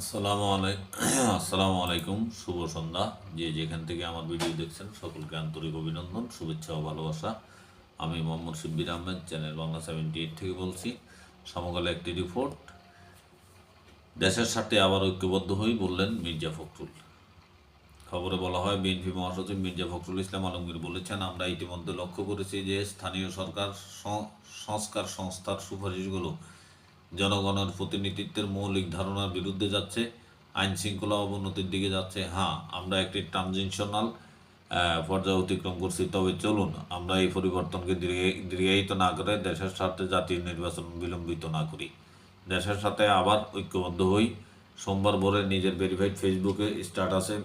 আসসালামু আলাইকুম, শুভ সন্ধ্যা। যে যেখান থেকে আমার ভিডিও দেখছেন, সকলকে আন্তরিক অভিনন্দন, শুভেচ্ছা ও ভালোবাসা। আমি Mohammad Shibbir Ahmed, channel Bangla seventy eight থেকে বলছি। সমকালে একটি রিপোর্ট দেশের সাথে আবার ঐক্যবদ্ধ হই বললেন মির্জা ফখরুল। খবরে বলা হয়, বিএনপি মহাসচিব মির্জা ফখরুল ইসলাম আলমগীর বলেছেন, আমরা ইতিমধ্যে লক্ষ্য করেছি যে স্থানীয় সরকার সংস্কার সংস্থার সুপারিশগুলো জনগণের প্রতিনিধিত্বের মৌলিক ধারণার বিরুদ্ধে যাচ্ছে, আইন শৃঙ্খলা অবনতির দিকে যাচ্ছে। হ্যাঁ আমরা একটি ট্রানজিশনাল পর্যায়ে অতিক্রম করছি, তবে চলুন আমরা এই পরিবর্তনকে দীর্ঘ- দীর্ঘায়িত না করে দেশের স্বার্থে জাতীয় নির্বাচন বিলম্বিত না করি। দেশের সাথে আবার ঐক্যবদ্ধ হই। সোমবার ভোরে নিজের ভেরিফাইড ফেসবুকে স্ট্যাটাসে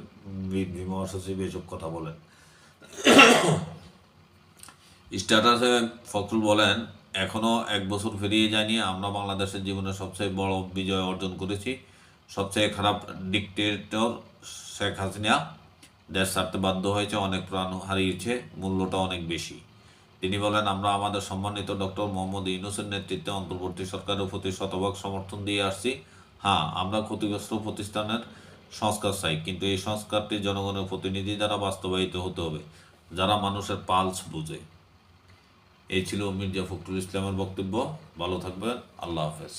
মহাসচিব এসব কথা বলেন। স্ট্যাটাসে ফখরুল বলেন এখনও এক বছর পেরিয়ে যায়নি। আমরা বাংলাদেশের জীবনে সবচেয়ে বড় বিজয় অর্জন করেছি। সবচেয়ে খারাপ ডিকটেটর শেখ হাসিনা দেশ ছাড়তে বাধ্য হয়েছে, অনেক প্রাণ হারিয়েছে, মূল্যটা অনেক বেশি। তিনি বলেন, আমরা আমাদের সম্মানিত ডক্টর মোহাম্মদ ইউনুসের নেতৃত্বে অন্তর্বর্তী সরকারের প্রতি শতভাগ সমর্থন দিয়ে আসছি। হ্যাঁ আমরা ক্ষতিগ্রস্ত প্রতিষ্ঠানের সংস্কার চাই, কিন্তু এই সংস্কারটি জনগণের প্রতিনিধি দ্বারা বাস্তবায়িত হতে হবে, যারা মানুষের পালস বুঝে। এই ছিল মির্জা ফখরুল ইসলামের বক্তব্য। ভালো থাকবেন। আল্লাহ হাফেজ।